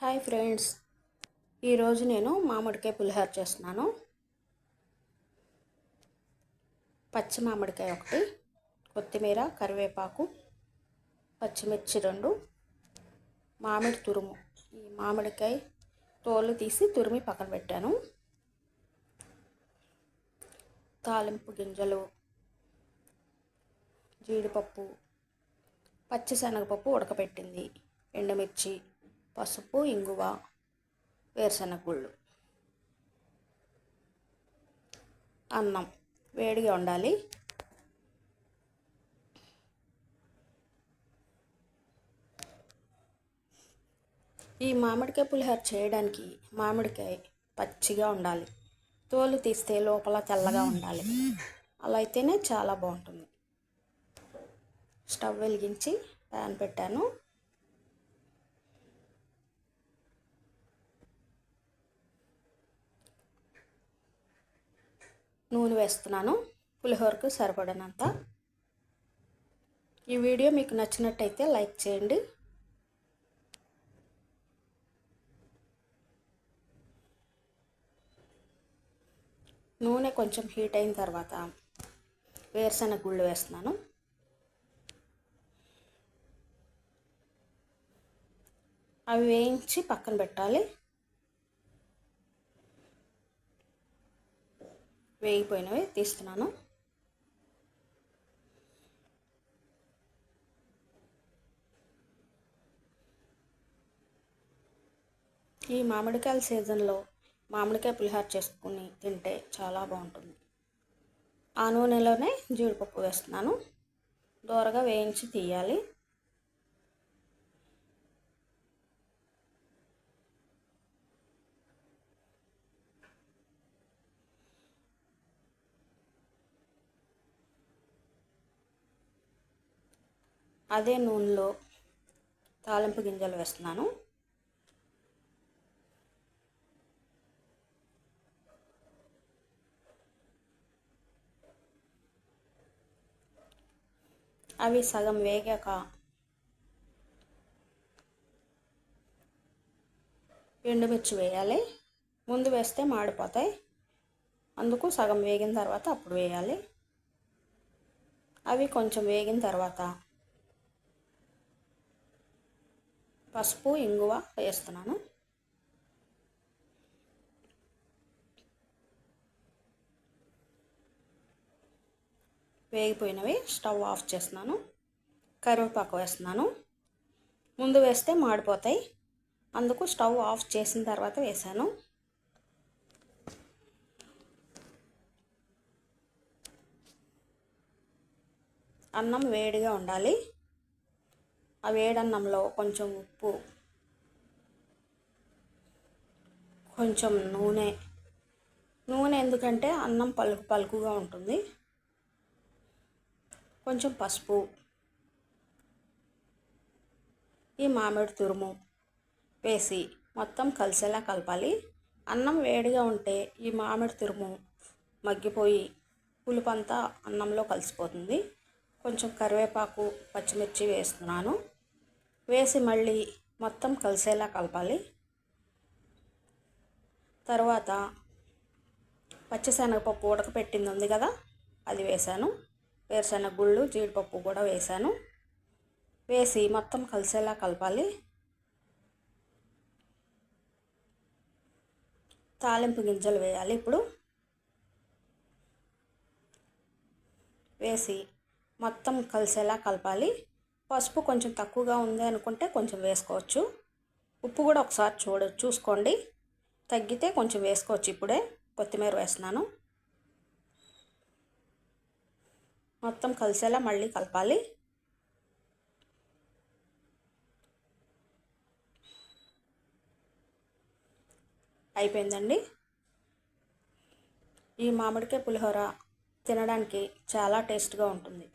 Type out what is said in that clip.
Hi friends. ఈరోజు నేను మామిడికాయ పులిహోర చేస్తున్నాను. పచ్చి మామిడికాయ ఒకటి కొత్తిమీర కరివేపాకు పచ్చిమిర్చి రెండు మామిడి తురుము. ఈ మామిడికాయ తోలు తీసి తురిమి పక్కన పెట్టాను. తాలింపు గింజలు జీడిపప్పు పచ్చిశనగపప్పు ఉడకపెట్టింది ఎండుమిర్చి పసుపు ఇంగువ వేరుశనగ గుళ్ళు అన్నం వేడిగా ఉండాలి. ఈ మామిడికాయ పులిహోర చేయడానికి మామిడికాయ పచ్చిగా ఉండాలి. తోలు తీస్తే లోపల తెల్లగా ఉండాలి. అలా అయితేనే చాలా బాగుంటుంది. స్టవ్ వెలిగించి ప్యాన్ పెట్టాను. నూనె వేస్తున్నాను పులిహోరకు సరిపడినంత. ఈ వీడియో మీకు నచ్చినట్టయితే లైక్ చేయండి. నూనె కొంచెం హీట్ అయిన తర్వాత వేరుశనగ గుళ్ళు వేస్తున్నాను. అవి వేయించి పక్కన పెట్టాలి. వేగిపోయినవి తీస్తున్నాను. ఈ మామిడికాయల సీజన్లో మామిడికాయ పులిహార చేసుకుని తింటే చాలా బాగుంటుంది. ఆ నూనెలోనే జీడిపప్పు వేస్తున్నాను. దూరగా వేయించి తీయాలి. అదే నూనెలో తాలింపు గింజలు వేస్తున్నాను. అవి సగం వేగాక ఎండుమిర్చి వేయాలి. ముందు వేస్తే మాడిపోతాయి. అందుకు సగం వేగిన తర్వాత అప్పుడు వేయాలి. అవి కొంచెం వేగిన తర్వాత పసుపు ఇంగువ వేస్తున్నాను. వేగిపోయినవి స్టవ్ ఆఫ్ చేస్తున్నాను. కరివేపాకు వేస్తున్నాను. ముందు వేస్తే మాడిపోతాయి. అందుకు స్టవ్ ఆఫ్ చేసిన తర్వాత వేసాను అన్నం వేడిగా ఉండాలి. ఆ వేడన్నంలో కొంచెం ఉప్పు కొంచెం నూనె. నూనె ఎందుకంటే అన్నం పలుకు పలుకుగా ఉంటుంది. కొంచెం పసుపు ఈ మామిడి తురుము వేసి మొత్తం కలిసేలా కలపాలి. అన్నం వేడిగా ఉంటే ఈ మామిడి తురుము మగ్గిపోయి పులుపంతా అన్నంలో కలిసిపోతుంది. కొంచెం కరివేపాకు పచ్చిమిర్చి వేస్తున్నాను. వేసి మళ్ళీ మొత్తం కలిసేలా కలపాలి. తర్వాత పచ్చిశనగపప్పు ఉడకపెట్టింది ఉంది కదా అది వేసాను వేరుశనగ గుళ్ళు జీడిపప్పు కూడా వేసాను వేసి మొత్తం కలిసేలా కలపాలి. తాలింపు గింజలు వేయాలి ఇప్పుడు. వేసి మొత్తం కలిసేలా కలపాలి. పసుపు కొంచెం తక్కువగా ఉంది అనుకుంటే కొంచెం వేసుకోవచ్చు. ఉప్పు కూడా ఒకసారి చూడ చూసుకోండి. తగ్గితే కొంచెం వేసుకోవచ్చు ఇప్పుడే. కొత్తిమీర వేస్తున్నాను. మొత్తం కలిసేలా మళ్ళీ కలపాలి. అయిపోయిందండి. ఈ మామిడికాయ పులిహోర తినడానికి చాలా టేస్ట్గా ఉంటుంది.